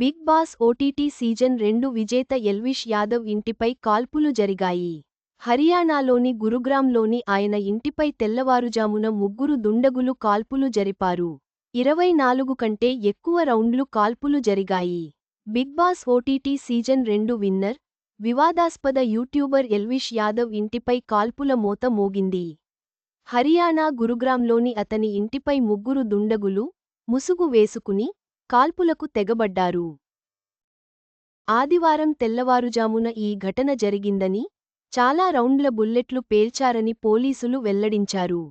Big boss OTT season రెండు విజేత ఎల్విష్ యాదవ్ ఇంటిపై కాల్పులు జరిగాయి. హర్యానాలోని గురుగ్రామ్లోని ఆయన ఇంటిపై తెల్లవారుజామున ముగ్గురు దుండగులు కాల్పులు జరిపారు. ఇరవై నాలుగు కంటే ఎక్కువ రౌండ్లు కాల్పులు జరిగాయి. బిగ్ బాస్ ఓటీటీ సీజన్ రెండు విన్నర్ వివాదాస్పద యూట్యూబర్ ఎల్విష్ యాదవ్ ఇంటిపై కాల్పుల మోత మోగింది. హరియానా గురుగ్రామ్లోని అతని ఇంటిపై ముగ్గురు దుండగులు ముసుగు వేసుకుని కాల్పులకు తెగబడ్డారు. ఆదివారం తెల్లవారుజామున ఈ ఘటన జరిగిందని చాలా రౌండ్ల బుల్లెట్లు పేల్చారని పోలీసులు వెల్లడించారు.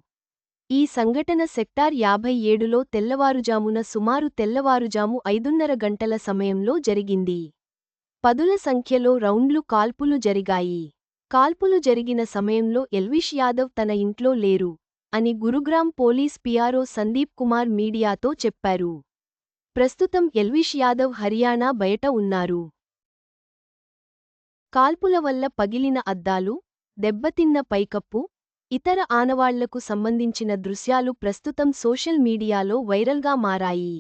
ఈ సంఘటన సెక్టార్ యాభై ఏడులో తెల్లవారుజామున సుమారు తెల్లవారుజాము ఐదున్నర గంటల సమయంలో జరిగింది. పదుల సంఖ్యలో రౌండ్లు కాల్పులు జరిగాయి. కాల్పులు జరిగిన సమయంలో ఎల్విష్ యాదవ్ తన ఇంట్లో లేరు అని గురుగ్రామ్ పోలీస్ పిఆర్ఓ సందీప్ కుమార్ మీడియాతో చెప్పారు. ప్రస్తుతం ఎల్విష్ యాదవ్ హర్యానా బయట ఉన్నారు. కాల్పుల వల్ల పగిలిన అద్దాలు దెబ్బతిన్న పైకప్పు ఇతర ఆనవాళ్ళకు సంబంధించిన దృశ్యాలు ప్రస్తుతం సోషల్ మీడియాలో వైరల్గా మారాయి.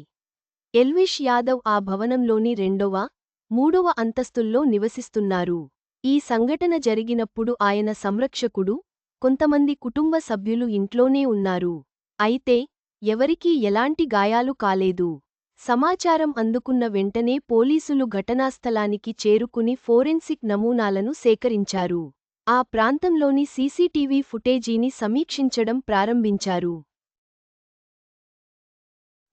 ఎల్విష్ యాదవ్ ఆ భవనంలోని రెండవ మూడవ అంతస్తుల్లో నివసిస్తున్నారు. ఈ సంఘటన జరిగినప్పుడు ఆయన సంరక్షకుడు కొంతమంది కుటుంబ సభ్యులు ఇంట్లోనే ఉన్నారు. అయితే ఎవరికీ ఎలాంటి గాయాలు కాలేదు. సమాచారం అందుకున్న వెంటనే పోలీసులు ఘటనాస్థలానికి చేరుకుని ఫోరెన్సిక్ నమూనాలను సేకరించారు. ఆ ప్రాంతంలోని సీసీటీవీ ఫుటేజీని సమీక్షించడం ప్రారంభించారు.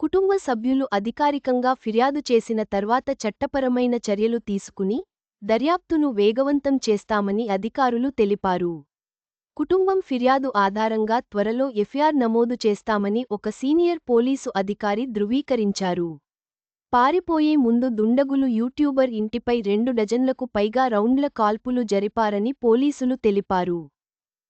కుటుంబ సభ్యులు అధికారికంగా ఫిర్యాదు చేసిన తర్వాత చట్టపరమైన చర్యలు తీసుకుని దర్యాప్తును వేగవంతం చేస్తామని అధికారులు తెలిపారు. కుటుంబం ఫిర్యాదు ఆధారంగా త్వరలో ఎఫ్ఆర్ నమోదు చేస్తామని ఒక సీనియర్ పోలీసు అధికారి ధృవీకరించారు. పారిపోయే ముందు దుండగులు యూట్యూబర్ ఇంటిపై రెండు డజన్లకు పైగా రౌండ్ల కాల్పులు జరిపారని పోలీసులు తెలిపారు.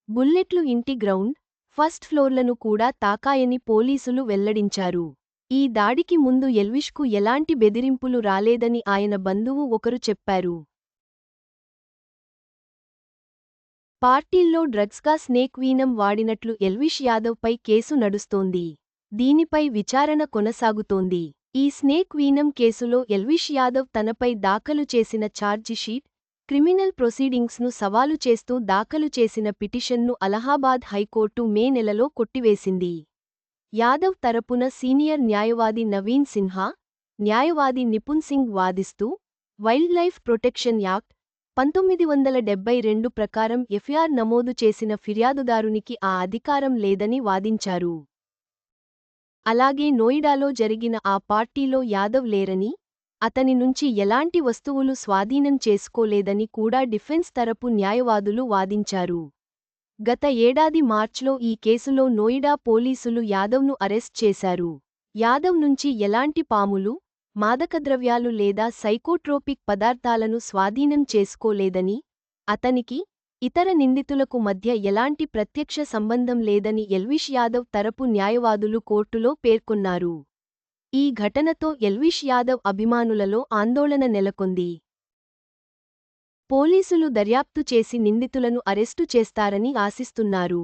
బుల్లెట్లు ఇంటి గ్రౌండ్ ఫస్ట్ ఫ్లోర్లను కూడా తాకాయని పోలీసులు వెల్లడించారు. ఈ దాడికి ముందు ఎల్విష్కు ఎలాంటి బెదిరింపులు రాలేదని ఆయన బంధువు ఒకరు చెప్పారు. పార్టీల్లో డ్రగ్స్గా స్నేక్ వీనం వాడినట్లు ఎల్విష్ యాదవ్పై కేసు నడుస్తోంది. దీనిపై విచారణ కొనసాగుతోంది. ఈ స్నేక్ వీనం కేసులో ఎల్విష్ యాదవ్ తనపై దాఖలు చేసిన ఛార్జిషీట్ క్రిమినల్ ప్రొసీడింగ్స్ను సవాలు చేస్తూ దాఖలు చేసిన పిటిషన్ను అలహాబాద్ హైకోర్టు మే నెలలో కొట్టివేసింది. యాదవ్ తరపున సీనియర్ న్యాయవాది నవీన్ సిన్హా న్యాయవాది నిపున్ సింగ్ వాదిస్తూ వైల్డ్ లైఫ్ ప్రొటెక్షన్ యాక్ట్ పంతొమ్మిది వందల డెబ్బై రెండు ప్రకారం ఎఫ్ఐఆర్ నమోదు చేసిన ఫిర్యాదుదారునికి ఆ అధికారం లేదని వాదించారు. అలాగే నోయిడాలో జరిగిన ఆ పార్టీలో యాదవ్ లేరని అతని నుంచి ఎలాంటి వస్తువులు స్వాధీనం చేసుకోలేదని కూడా డిఫెన్స్ తరపు న్యాయవాదులు వాదించారు. గత ఏడాది మార్చ్లో ఈ కేసులో నోయిడా పోలీసులు యాదవ్ను అరెస్ట్ చేశారు. యాదవ్ నుంచి ఎలాంటి పాములు మాదకద్రవ్యాలు లేదా సైకోట్రోపిక్ పదార్థాలను స్వాధీనం చేసుకోలేదని అతనికి ఇతర నిందితులకు మధ్య ఎలాంటి ప్రత్యక్ష సంబంధం లేదని ఎల్విష్ యాదవ్ తరపు న్యాయవాదులు కోర్టులో పేర్కొన్నారు. ఈ ఘటనతో ఎల్విష్ యాదవ్ అభిమానులలో ఆందోళన నెలకొంది. పోలీసులు దర్యాప్తు చేసి నిందితులను అరెస్టు చేస్తారని ఆశిస్తున్నారు.